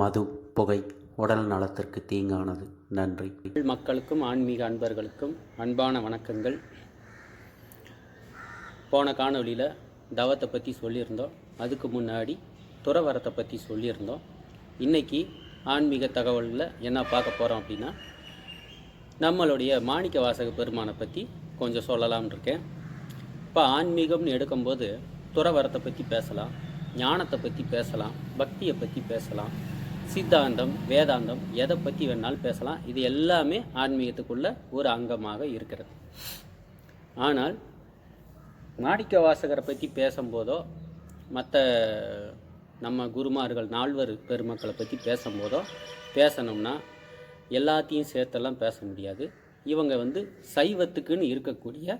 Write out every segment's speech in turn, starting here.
மது புகை உடல் நலத்திற்கு தீங்கானது. நன்றி. மக்களுக்கும் ஆன்மீக அன்பர்களுக்கும் அன்பான வணக்கங்கள். போன காணொளியில் தவத்தை பற்றி சொல்லியிருந்தோம். அதுக்கு முன்னாடி துறவரத்தை பற்றி சொல்லியிருந்தோம். இன்றைக்கி ஆன்மீக தகவலில் என்ன பார்க்க போகிறோம் அப்படின்னா நம்மளுடைய மாணிக்க வாசக பெருமானை பற்றி கொஞ்சம் சொல்லலாம்னு இருக்கேன். இப்போ ஆன்மீகம்னு எடுக்கும்போது துறவரத்தை பற்றி பேசலாம் ஞானத்தை பற்றி பேசலாம் பக்தியை பற்றி பேசலாம். சித்தாந்தம் வேதாந்தம் எதை பற்றி வேணாலும் பேசலாம். இது எல்லாமே ஆன்மீகத்துக்குள்ள ஒரு அங்கமாக இருக்கிறது. ஆனால் மாணிக்க வாசகரை பற்றி பேசும்போதோ மற்ற நம்ம குருமார்கள் நால்வர் பெருமக்களை பற்றி பேசும்போதோ பேசணும்னா எல்லாத்தையும் சேர்த்தெல்லாம் பேச முடியாது. இவங்க வந்து சைவத்துக்குன்னு இருக்கக்கூடிய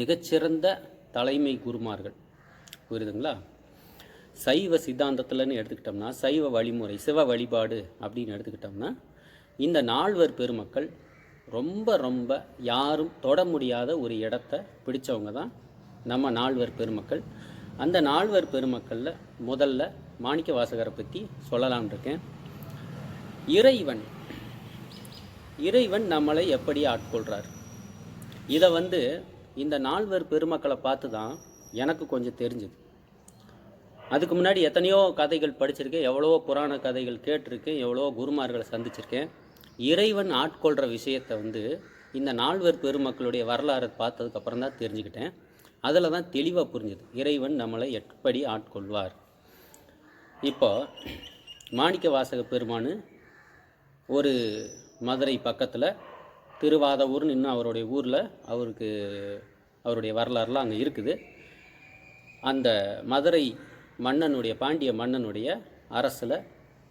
மிகச்சிறந்த தலைமை குருமார்கள். புரியுதுங்களா? சைவ சித்தாந்தத்தில்னு எடுத்துக்கிட்டோம்னா சைவ வழிமுறை சிவ வழிபாடு அப்படின்னு எடுத்துக்கிட்டோம்னா இந்த நால்வர் பெருமக்கள் ரொம்ப ரொம்ப யாரும் தொட முடியாத ஒரு இடத்த பிடிச்சவங்க தான் நம்ம நால்வர் பெருமக்கள். அந்த நால்வர் பெருமக்களில் முதல்ல மாணிக்க வாசகரை பற்றி சொல்லலாம்னு இருக்கேன். இறைவன் இறைவன் நம்மளை எப்படி ஆட்கொள்கிறார் இதை வந்து இந்த நால்வர் பெருமக்களை பார்த்து தான் எனக்கு கொஞ்சம் தெரிஞ்சுது. அதுக்கு முன்னாடி எத்தனையோ கதைகள் படிச்சிருக்கேன். எவ்வளவோ புராண கதைகள் கேட்டிருக்கேன். எவ்வளோ குருமார்களை சந்திச்சிருக்கேன். இறைவன் ஆட்கொள்கிற விஷயத்தை வந்து இந்த நால்வர் பெருமக்களுடைய வரலாறை பார்த்ததுக்கப்புறம் தான் தெரிஞ்சுக்கிட்டேன். அதில் தான் தெளிவாக புரிஞ்சுது. இறைவன் நம்மளை எப்படி ஆட்கொள்வார்? இப்போ மாணிக்க வாசக பெருமானு ஒரு மதுரை பக்கத்தில் திருவாதவூர்னு இன்னும் அவருடைய ஊரில் அவருக்கு அவருடைய வரலாறுலாம் அங்கே இருக்குது. அந்த மதுரை மன்னனுடைய பாண்டிய மன்னனுடைய அரசில்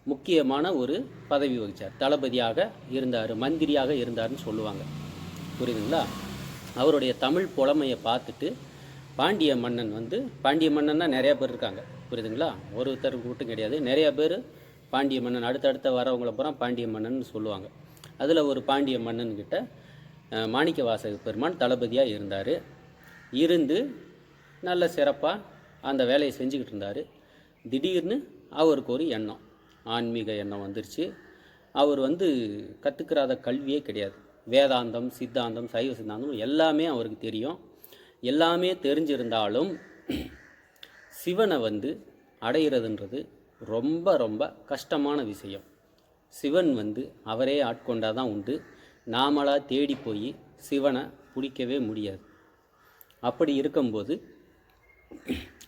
முக்கியமான ஒரு பதவி வகித்தார் தளபதியாக இருந்தார் மந்திரியாக இருந்தார்னு சொல்லுவாங்க. புரியுதுங்களா? அவருடைய தமிழ் புலமையை பார்த்துட்டு பாண்டிய மன்னன் வந்து பாண்டிய மன்னன்னா நிறையா பேர் இருக்காங்க. புரியுதுங்களா? ஒருத்தர் மட்டும் கிடையாது. நிறையா பேர் பாண்டிய மன்னன் அடுத்தடுத்த வரவங்கள பூரா பாண்டிய மன்னன் சொல்லுவாங்க. அதில் ஒரு பாண்டிய மன்னன்கிட்ட மாணிக்க வாசக பெருமான் தளபதியாக இருந்தார். இருந்து நல்ல சிறப்பாக அந்த வேலையை செஞ்சுக்கிட்டு இருந்தார். திடீர்னு அவருக்கு ஒரு எண்ணம். ஆன்மீக எண்ணம் வந்துருச்சு. அவர் வந்து கற்றுக்கிறாத கல்வியே கிடையாது. வேதாந்தம் சித்தாந்தம் சைவ சித்தாந்தம் எல்லாமே அவருக்கு தெரியும். எல்லாமே தெரிஞ்சிருந்தாலும் சிவனை வந்து அடையிறதுன்றது ரொம்ப ரொம்ப கஷ்டமான விஷயம். சிவன் வந்து அவரே ஆட்கொண்டாதான் தான் உண்டு. நாமளாக தேடி போய் சிவனை பிடிக்கவே முடியாது. அப்படி இருக்கும்போது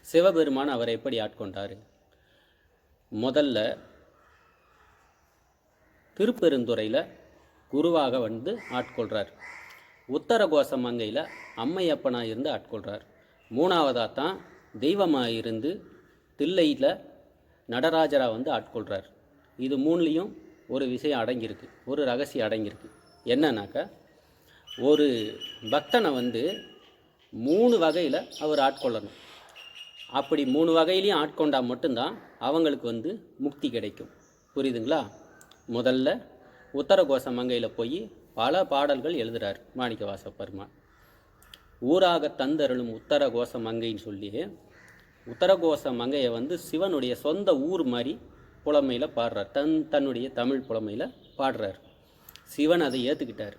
சிவபெருமான் அவரை எப்படி ஆட்கொண்டார்? முதல்ல திருப்பெருந்துறையில் குருவாக வந்து ஆட்கொள்கிறார் உத்தரகோச மங்கையில் அம்மையப்பனாக இருந்து ஆட்கொள்கிறார் மூணாவதாக தான் தெய்வமாக இருந்து தில்லையில் நடராஜராக வந்து ஆட்கொள்கிறார் இது மூணுலேயும் ஒரு விஷயம் அடங்கியிருக்கு ஒரு ரகசியம் அடங்கியிருக்கு. என்னன்னாக்கா ஒரு பக்தனை வந்து மூணு வகையில் அவர் ஆட்கொள்ளணும். அப்படி மூணு வகையிலையும் ஆட்கொண்டா மட்டும்தான் அவங்களுக்கு வந்து முக்தி கிடைக்கும். புரியுதுங்களா? முதல்ல உத்தரகோச மங்கையில் போய் பல பாடல்கள் எழுதுறார் மாணிக்கவாச பெருமான் ஊராக தந்தருளும் உத்தரகோச மங்கைன்னு சொல்லி உத்தரகோச மங்கையை வந்து சிவனுடைய சொந்த ஊர் மாதிரி புலமையில் பாடுறார். தன் தன்னுடைய தமிழ் புலமையில் பாடுறார். சிவன் அதை ஏற்றுக்கிட்டார்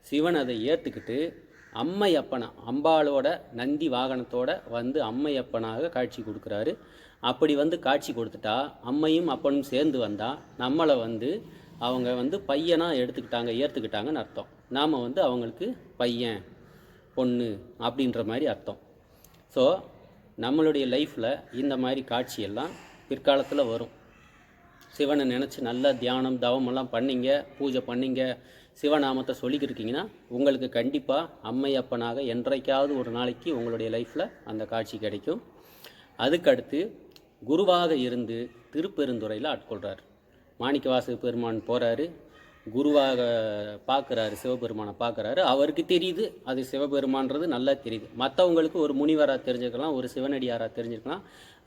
சிவன் அதை ஏற்றுக்கிட்டு அம்மையப்பனை அம்பாளோட நந்தி வாகனத்தோட வந்து அம்மையப்பனாக காட்சி கொடுக்குறாரு. அப்படி வந்து காட்சி கொடுத்துட்டா அம்மையும் அப்பனும் சேர்ந்து வந்தால் நம்மளை வந்து அவங்க வந்து பையனாக எடுத்துக்கிட்டாங்க ஏற்றுக்கிட்டாங்கன்னு அர்த்தம். நாம் வந்து அவங்களுக்கு பையன் பொண்ணு அப்படின்ற மாதிரி அர்த்தம். ஸோ நம்மளுடைய லைஃப்பில் இந்த மாதிரி காட்சியெல்லாம் பிற்காலத்தில் வரும். சிவனை நினச்சி நல்லா தியானம் தவமெல்லாம் பண்ணிங்க பூஜை பண்ணிங்க சிவநாமத்தை சொல்லிக்கிட்டு இருக்கீங்கன்னா உங்களுக்கு கண்டிப்பாக அம்மையப்பனாக என்றைக்காவது ஒரு நாளைக்கு உங்களுடைய லைஃப்பில் அந்த காட்சி கிடைக்கும். அதுக்கடுத்து குருவாக இருந்து திருப்பெருந்துறையில் ஆட்கொள்கிறார் மாணிக்கவாசக பெருமான் போகிறாரு குருவாக பார்க்குறாரு சிவபெருமானை பார்க்குறாரு அவருக்கு தெரியுது அது சிவபெருமான்றது நல்லா தெரியுது. மற்றவங்களுக்கு ஒரு முனிவராக தெரிஞ்சுக்கலாம் ஒரு சிவனடியாராக தெரிஞ்சுக்கலாம்.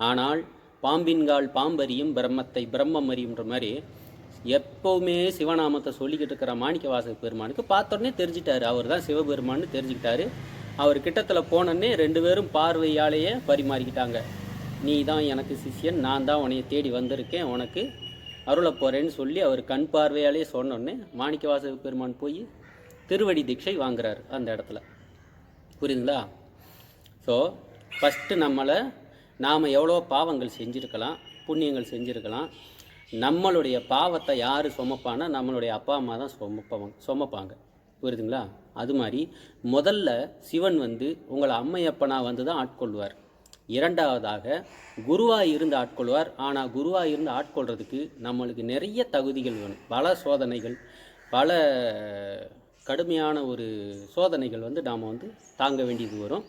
ஆனால் பாம்பின்கால் பாம்பரியும் பிரம்மத்தை பிரம்மம் அறியுன்ற மாதிரி எப்போவுமே சிவநாமத்தை சொல்லிக்கிட்டு இருக்கிற மாணிக்க வாசக பெருமானுக்கு பார்த்தோன்னே தெரிஞ்சிட்டாரு. அவர் தான் சிவபெருமான்னு தெரிஞ்சுக்கிட்டாரு. அவர் கிட்டத்தில் போனோடனே ரெண்டு பேரும் பார்வையாலேயே பரிமாறிக்கிட்டாங்க. நீ தான் எனக்கு சிஷ்யன் நான் தான் உன்னைய தேடி வந்திருக்கேன். உனக்கு அருளை போகிறேன்னு சொல்லி அவர் கண் பார்வையாலே சொன்னோடனே மாணிக்கவாசக பெருமான் போய் திருவடி தீட்சை வாங்குறாரு அந்த இடத்துல. புரியுதுங்களா? ஸோ ஃபஸ்ட்டு நம்மளை நாம் எவ்வளோ பாவங்கள் செஞ்சுருக்கலாம் புண்ணியங்கள் செஞ்சுருக்கலாம். நம்மளுடைய பாவத்தை யார் சுமப்பானா நம்மளுடைய அப்பா அம்மா தான் சுமப்பவங்க சுமப்பாங்க. புரியுதுங்களா? அது மாதிரி முதல்ல சிவன் வந்து உங்களை அம்மையப்பனா வந்து தான் ஆட்கொள்வார். இரண்டாவதாக குருவாக இருந்து ஆட்கொள்வார். ஆனால் குருவாக இருந்து ஆட்கொள்கிறதுக்கு நம்மளுக்கு நிறைய தகுதிகள் வேணும். பல சோதனைகள் பல கடுமையான ஒரு சோதனைகள் வந்து நாம் வந்து தாங்க வேண்டியது வரும்.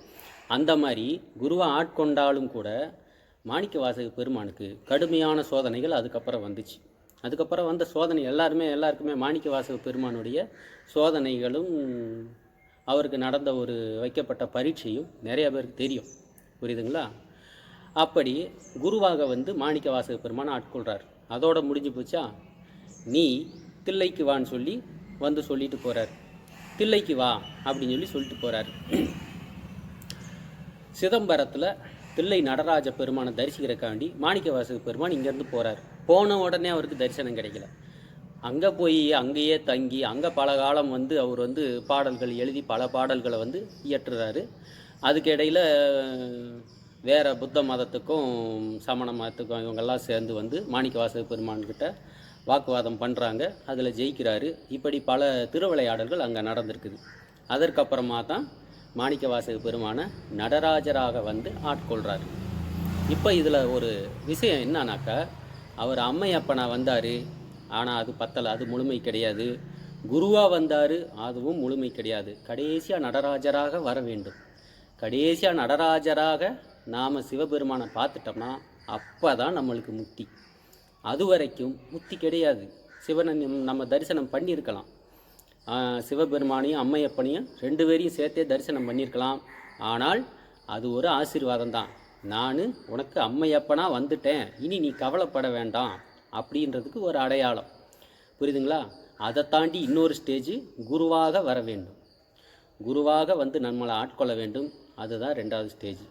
அந்த மாதிரி குருவை ஆட்கொண்டாலும் கூட மாணிக்க வாசக பெருமானுக்கு கடுமையான சோதனைகள் அதுக்கப்புறம் வந்துச்சு. அதுக்கப்புறம் வந்த சோதனை எல்லாருமே எல்லாருக்குமே மாணிக்க வாசக பெருமானுடைய சோதனைகளும் அவருக்கு நடந்த ஒரு வைக்கப்பட்ட பரீட்சையும் நிறைய பேருக்கு தெரியும். புரியுதுங்களா? அப்படி குருவாக வந்து மாணிக்க வாசக பெருமான் ஆட்கொள்கிறார் அதோட முடிஞ்சு போச்சா? நீ தில்லைக்கு வான்னு சொல்லி வந்து சொல்லிட்டு போகிறார் தில்லைக்கு வா அப்படின்னு சொல்லி சொல்லிட்டு போகிறார் சிதம்பரத்தில் தில்லை நடராஜ பெருமானை தரிசிக்கிறக்காண்டி மாணிக்கவாசக பெருமான் இங்கேருந்து போகிறார் போன உடனே அவருக்கு தரிசனம் கிடைக்கல. அங்கே போய் அங்கேயே தங்கி அங்கே பல காலம் வந்து அவர் வந்து பாடல்கள் எழுதி பல பாடல்களை வந்து இயற்றுறாரு. அதுக்கு இடையில் வேறு புத்த மதத்துக்கும் சமண மதத்துக்கும் இவங்கெல்லாம் சேர்ந்து வந்து மாணிக்கவாசக பெருமான்கிட்ட வாக்குவாதம் பண்ணுறாங்க அதில் ஜெயிக்கிறாரு. இப்படி பல திருவிளையாடல்கள் அங்கே நடந்திருக்குது. அதற்கப்புறமா தான் மாணிக்கவாசக பெருமான நடராஜராக வந்து ஆட்கொள்கிறார் இப்போ இதில் ஒரு விஷயம் என்னன்னாக்கா அவர் அம்மையப்பனா வந்தார் ஆனால் அது பத்தலை அது முழுமை கிடையாது. குருவாக வந்தார் அதுவும் முழுமை கிடையாது. கடைசியாக நடராஜராக வர வேண்டும். கடைசியாக நடராஜராக நாம் சிவபெருமானை பார்த்துட்டோம்னா அப்போ தான் நம்மளுக்கு முக்தி. அது வரைக்கும் முக்தி கிடையாது. சிவனை நம்ம- தரிசனம் பண்ணியிருக்கலாம். சிவபெருமானையும் அம்மையப்பனையும் ரெண்டு பேரையும் சேர்த்தே தரிசனம் பண்ணியிருக்கலாம். ஆனால் அது ஒரு ஆசீர்வாதம் தான் நான் உனக்கு அம்மையப்பனாக வந்துட்டேன். இனி நீ கவலைப்பட வேண்டாம். அப்படின்றதுக்கு ஒரு அடையாளம். புரியுதுங்களா? அதை தாண்டி இன்னொரு ஸ்டேஜ் குருவாக வர வேண்டும். குருவாக வந்து நம்மளை ஆட்கொள்ள வேண்டும். அதுதான் ரெண்டாவது ஸ்டேஜ்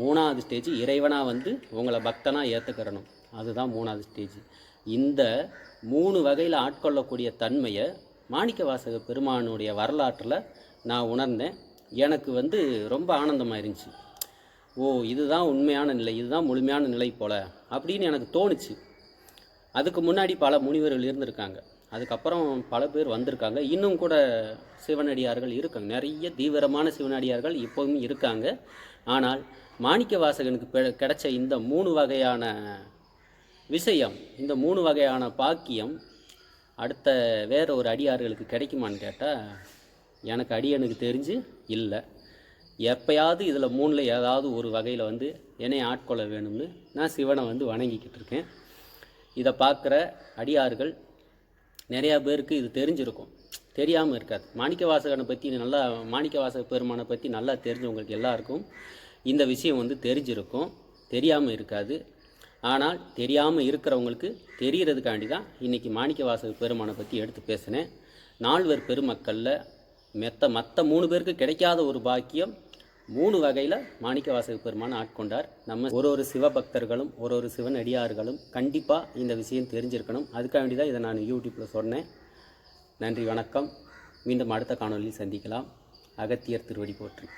மூணாவது ஸ்டேஜ் இறைவனாக வந்து உங்களை பக்தனாக ஏற்றுக்கிறணும் அதுதான் மூணாவது ஸ்டேஜ் இந்த மூணு வகையில் ஆட்கொள்ளக்கூடிய தன்மையை மாணிக்க வாசக பெருமானுடைய வரலாற்றில் நான் உணர்ந்தேன். எனக்கு வந்து ரொம்ப ஆனந்தமாக இருந்துச்சு ஓ இதுதான் உண்மையான நிலை இதுதான் முழுமையான நிலை போல் அப்படின்னு எனக்கு தோணுச்சு. அதுக்கு முன்னாடி பல முனிவர்கள் இருந்திருக்காங்க. அதுக்கப்புறம் பல பேர் வந்திருக்காங்க. இன்னும் கூட சிவனடியார்கள் இருக்காங்க. நிறைய தீவிரமான சிவனடியார்கள் இப்போவும் இருக்காங்க. ஆனால் மாணிக்க வாசகனுக்கு கிடைச்ச இந்த மூணு வகையான விஷயம் இந்த மூணு வகையான பாக்கியம் அடுத்த வேறு ஒரு அடியார்களுக்கு கிடைக்குமான்னு கேட்டால் எனக்கு அடியனுக்கு தெரிஞ்சு இல்லை. எப்பயாவது இதில் மூணில் ஏதாவது ஒரு வகையில் வந்து என்னை ஆட்கொள்ள வேணும்னு நான் சிவனை வந்து வணங்கிக்கிட்டு இருக்கேன். இதை பார்க்குற அடியார்கள் நிறையா பேருக்கு இது தெரிஞ்சிருக்கும். தெரியாமல் இருக்காது. மாணிக்க வாசகனை பற்றி நல்லா மாணிக்க வாசக பெருமானை பற்றி நல்லா தெரிஞ்சவங்களுக்கு எல்லாருக்கும் இந்த விஷயம் வந்து தெரிஞ்சிருக்கும். தெரியாமல் இருக்காது. ஆனால் தெரியாமல் இருக்கிறவங்களுக்கு தெரிகிறதுக்காண்டி தான் இன்றைக்கி மாணிக்க வாசக பெருமானை பற்றி எடுத்து பேசினேன். நால்வர் பெருமக்களில் மெத்த மற்ற மூணு பேருக்கு கிடைக்காத ஒரு பாக்கியம் மூணு வகையில் மாணிக்க வாசக பெருமான் ஆட்கொண்டார். நம்ம ஒரு ஒரு சிவபக்தர்களும் ஒரு ஒரு சிவன் அடியார்களும் கண்டிப்பாக இந்த விஷயம் தெரிஞ்சிருக்கணும். அதுக்காண்டி தான் இதை நான் யூடியூப்பில் சொன்னேன். நன்றி வணக்கம். மீண்டும் அடுத்த காணொலியில் சந்திக்கலாம். அகத்தியர் திருவடி போற்றி.